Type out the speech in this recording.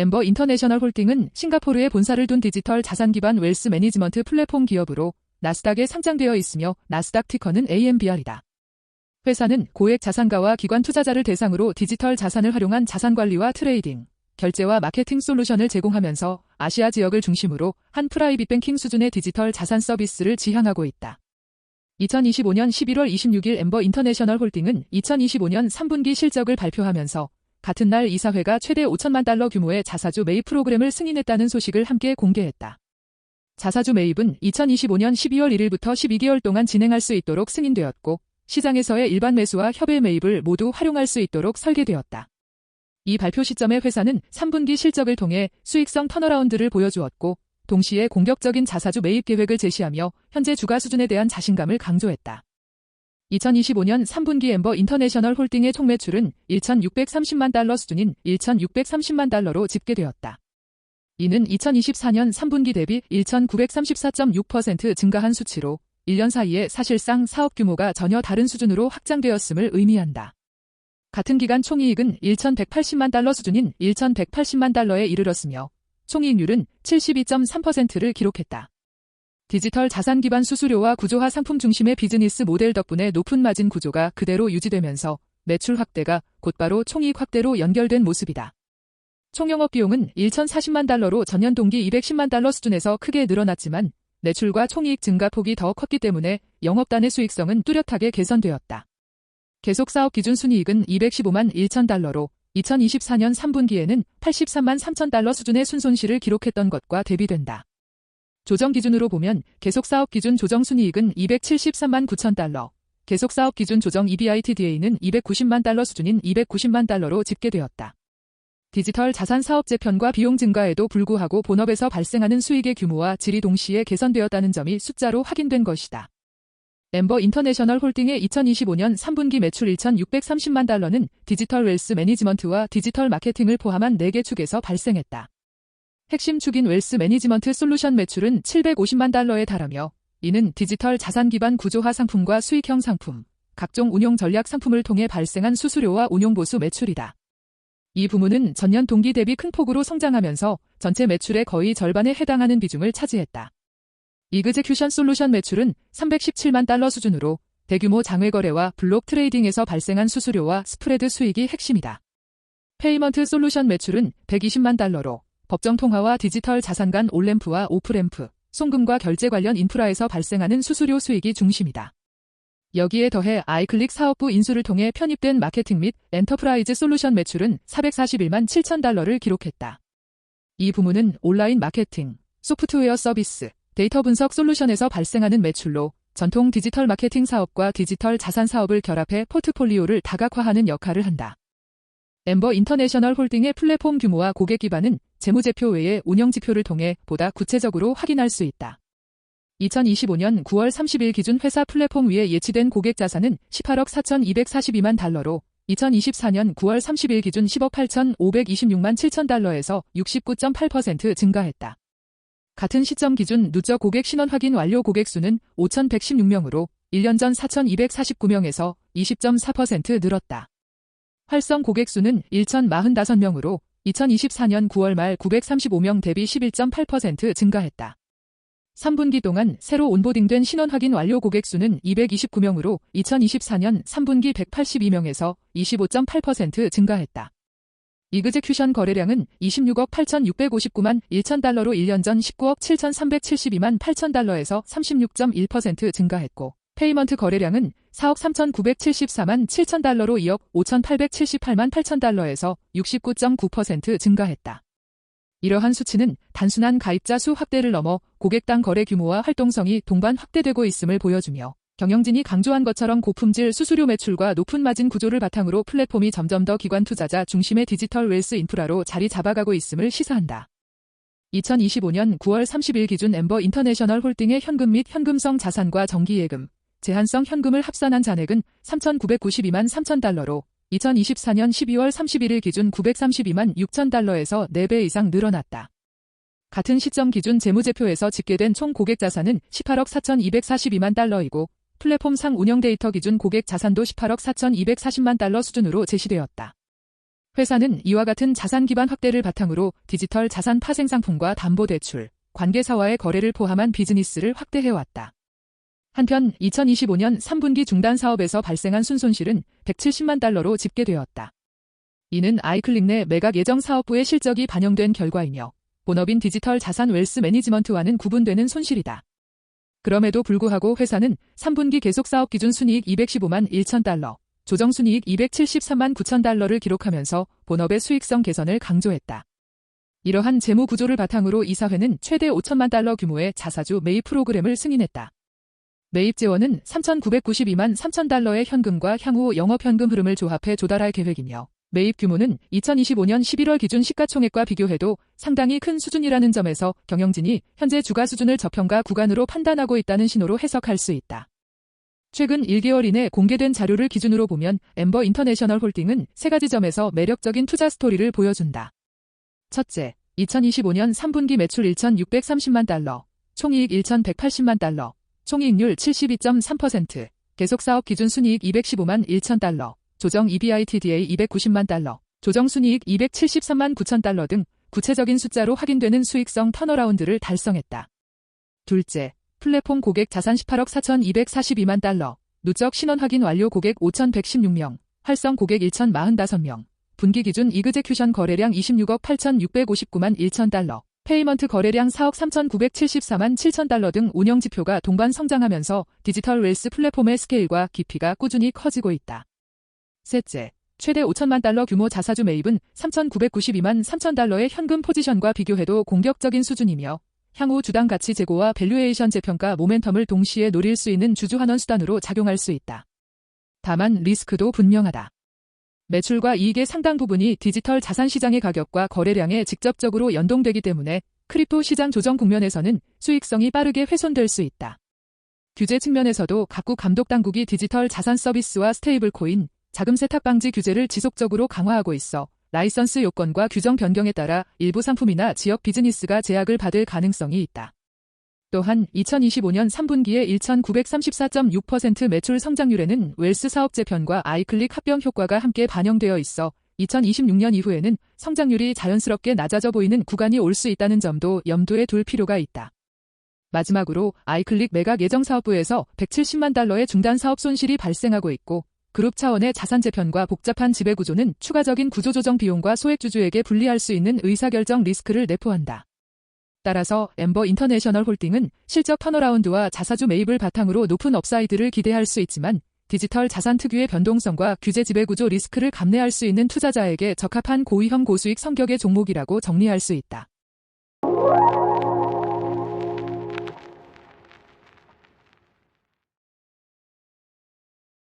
엠버 인터내셔널 홀딩은 싱가포르에 본사를 둔 디지털 자산 기반 웰스 매니지먼트 플랫폼 기업으로 나스닥에 상장되어 있으며 나스닥 티커는 AMBR이다. 회사는 고액 자산가와 기관 투자자를 대상으로 디지털 자산을 활용한 자산 관리와 트레이딩, 결제와 마케팅 솔루션을 제공하면서 아시아 지역을 중심으로 한 프라이빗 뱅킹 수준의 디지털 자산 서비스를 지향하고 있다. 2025년 11월 26일 엠버 인터내셔널 홀딩은 2025년 3분기 실적을 발표하면서 같은 날 이사회가 최대 5천만 달러 규모의 자사주 매입 프로그램을 승인했다는 소식을 함께 공개했다. 자사주 매입은 2025년 12월 1일부터 12개월 동안 진행할 수 있도록 승인되었고 시장에서의 일반 매수와 협의 매입을 모두 활용할 수 있도록 설계되었다. 이 발표 시점에 회사는 3분기 실적을 통해 수익성 턴어라운드를 보여주었고 동시에 공격적인 자사주 매입 계획을 제시하며 현재 주가 수준에 대한 자신감을 강조했다. 2025년 3분기 엠버 인터내셔널 홀딩의 총 매출은 1,630만 달러 수준인 1,630만 달러로 집계되었다. 이는 2024년 3분기 대비 1,934.6% 증가한 수치로 1년 사이에 사실상 사업 규모가 전혀 다른 수준으로 확장되었음을 의미한다. 같은 기간 총이익은 1,180만 달러 수준인 1,180만 달러에 이르렀으며 총이익률은 72.3%를 기록했다. 디지털 자산 기반 수수료와 구조화 상품 중심의 비즈니스 모델 덕분에 높은 마진 구조가 그대로 유지되면서 매출 확대가 곧바로 총이익 확대로 연결된 모습이다. 총영업 비용은 1,040만 달러로 전년 동기 210만 달러 수준에서 크게 늘어났지만 매출과 총이익 증가폭이 더 컸기 때문에 영업단의 수익성은 뚜렷하게 개선되었다. 계속 사업 기준 순이익은 215만 1천 달러로 2024년 3분기에는 83만 3천 달러 수준의 순손실을 기록했던 것과 대비된다. 조정 기준으로 보면 계속 사업 기준 조정 순이익은 273만 9천 달러, 계속 사업 기준 조정 EBITDA는 290만 달러 수준인 290만 달러로 집계되었다. 디지털 자산 사업 재편과 비용 증가에도 불구하고 본업에서 발생하는 수익의 규모와 질이 동시에 개선되었다는 점이 숫자로 확인된 것이다. 엠버 인터내셔널 홀딩의 2025년 3분기 매출 1,630만 달러는 디지털 웰스 매니지먼트와 디지털 마케팅을 포함한 4개 축에서 발생했다. 핵심 축인 웰스 매니지먼트 솔루션 매출은 750만 달러에 달하며 이는 디지털 자산 기반 구조화 상품과 수익형 상품, 각종 운용 전략 상품을 통해 발생한 수수료와 운용 보수 매출이다. 이 부문은 전년 동기 대비 큰 폭으로 성장하면서 전체 매출의 거의 절반에 해당하는 비중을 차지했다. 이그제큐션 솔루션 매출은 317만 달러 수준으로 대규모 장외 거래와 블록 트레이딩에서 발생한 수수료와 스프레드 수익이 핵심이다. 페이먼트 솔루션 매출은 120만 달러로 법정 통화와 디지털 자산 간 온램프와 오프램프, 송금과 결제 관련 인프라에서 발생하는 수수료 수익이 중심이다. 여기에 더해 아이클릭 사업부 인수를 통해 편입된 마케팅 및 엔터프라이즈 솔루션 매출은 441만 7천 달러를 기록했다. 이 부문은 온라인 마케팅, 소프트웨어 서비스, 데이터 분석 솔루션에서 발생하는 매출로 전통 디지털 마케팅 사업과 디지털 자산 사업을 결합해 포트폴리오를 다각화하는 역할을 한다. 엠버 인터내셔널 홀딩의 플랫폼 규모와 고객 기반은 재무제표 외에 운영지표를 통해 보다 구체적으로 확인할 수 있다. 2025년 9월 30일 기준 회사 플랫폼 위에 예치된 고객 자산은 18억 4,242만 달러로 2024년 9월 30일 기준 10억 8,526만 7천 달러에서 69.8% 증가했다. 같은 시점 기준 누적 고객 신원 확인 완료 고객 수는 5,116명으로 1년 전 4,249명에서 20.4% 늘었다. 활성 고객 수는 1,045명으로 2024년 9월 말 935명 대비 11.8% 증가했다. 3분기 동안 새로 온보딩된 신원 확인 완료 고객 수는 229명으로 2024년 3분기 182명에서 25.8% 증가했다. 이그제큐션 거래량은 26억 8,659만 1천 달러로 1년 전 19억 7,372만 8천 달러에서 36.1% 증가했고 페이먼트 거래량은 4억 3,974만 7천 달러로 2억 5,878만 8천 달러에서 69.9% 증가했다. 이러한 수치는 단순한 가입자 수 확대를 넘어 고객당 거래 규모와 활동성이 동반 확대되고 있음을 보여주며 경영진이 강조한 것처럼 고품질 수수료 매출과 높은 마진 구조를 바탕으로 플랫폼이 점점 더 기관 투자자 중심의 디지털 웰스 인프라로 자리 잡아가고 있음을 시사한다. 2025년 9월 30일 기준 엠버 인터내셔널 홀딩의 현금 및 현금성 자산과 정기예금, 제한성 현금을 합산한 잔액은 3,992만 3천 달러로 2024년 12월 31일 기준 932만 6천 달러에서 4배 이상 늘어났다. 같은 시점 기준 재무제표에서 집계된 총 고객 자산은 18억 4,242만 달러이고 플랫폼상 운영 데이터 기준 고객 자산도 18억 4,240만 달러 수준으로 제시되었다. 회사는 이와 같은 자산 기반 확대를 바탕으로 디지털 자산 파생 상품과 담보 대출, 관계사와의 거래를 포함한 비즈니스를 확대해왔다. 한편 2025년 3분기 중단 사업에서 발생한 순손실은 170만 달러로 집계되었다. 이는 아이클릭 내 매각 예정 사업부의 실적이 반영된 결과이며 본업인 디지털 자산 웰스 매니지먼트와는 구분되는 손실이다. 그럼에도 불구하고 회사는 3분기 계속 사업 기준 순이익 215만 1천 달러, 조정 순이익 273만 9천 달러를 기록하면서 본업의 수익성 개선을 강조했다. 이러한 재무 구조를 바탕으로 이사회는 최대 5천만 달러 규모의 자사주 매입 프로그램을 승인했다. 매입 재원은 3,992만 3천 달러의 현금과 향후 영업현금 흐름을 조합해 조달할 계획이며 매입 규모는 2025년 11월 기준 시가총액과 비교해도 상당히 큰 수준이라는 점에서 경영진이 현재 주가 수준을 저평가 구간으로 판단하고 있다는 신호로 해석할 수 있다. 최근 1개월 이내 공개된 자료를 기준으로 보면 엠버 인터내셔널 홀딩은 세 가지 점에서 매력적인 투자 스토리를 보여준다. 첫째, 2025년 3분기 매출 1,630만 달러, 총이익 1,180만 달러, 총이익률 72.3%, 계속 사업 기준 순이익 215만 1천 달러, 조정 EBITDA 290만 달러, 조정 순이익 273만 9천 달러 등 구체적인 숫자로 확인되는 수익성 턴어라운드를 달성했다. 둘째, 플랫폼 고객 자산 18억 4,242만 달러, 누적 신원 확인 완료 고객 5,116명, 활성 고객 1,045명, 분기 기준 이그제큐션 거래량 26억 8,659만 1천 달러, 페이먼트 거래량 4억 3,974만 7천 달러 등 운영 지표가 동반 성장하면서 디지털 웰스 플랫폼의 스케일과 깊이가 꾸준히 커지고 있다. 셋째, 최대 5천만 달러 규모 자사주 매입은 3,992만 3천 달러의 현금 포지션과 비교해도 공격적인 수준이며 향후 주당 가치 제고와 밸류에이션 재평가 모멘텀을 동시에 노릴 수 있는 주주환원 수단으로 작용할 수 있다. 다만 리스크도 분명하다. 매출과 이익의 상당 부분이 디지털 자산 시장의 가격과 거래량에 직접적으로 연동되기 때문에 크립토 시장 조정 국면에서는 수익성이 빠르게 훼손될 수 있다. 규제 측면에서도 각국 감독 당국이 디지털 자산 서비스와 스테이블 코인, 자금 세탁 방지 규제를 지속적으로 강화하고 있어 라이선스 요건과 규정 변경에 따라 일부 상품이나 지역 비즈니스가 제약을 받을 가능성이 있다. 또한 2025년 3분기에 1934.6% 매출 성장률에는 웰스 사업 재편과 아이클릭 합병 효과가 함께 반영되어 있어 2026년 이후에는 성장률이 자연스럽게 낮아져 보이는 구간이 올 수 있다는 점도 염두에 둘 필요가 있다. 마지막으로 아이클릭 매각 예정 사업부에서 170만 달러의 중단 사업 손실이 발생하고 있고 그룹 차원의 자산 재편과 복잡한 지배 구조는 추가적인 구조 조정 비용과 소액주주에게 분리할 수 있는 의사결정 리스크를 내포한다. 따라서 엠버 인터내셔널 홀딩은 실적 턴어라운드와 자사주 매입을 바탕으로 높은 업사이드를 기대할 수 있지만 디지털 자산 특유의 변동성과 규제 지배 구조 리스크를 감내할 수 있는 투자자에게 적합한 고위험 고수익 성격의 종목이라고 정리할 수 있다.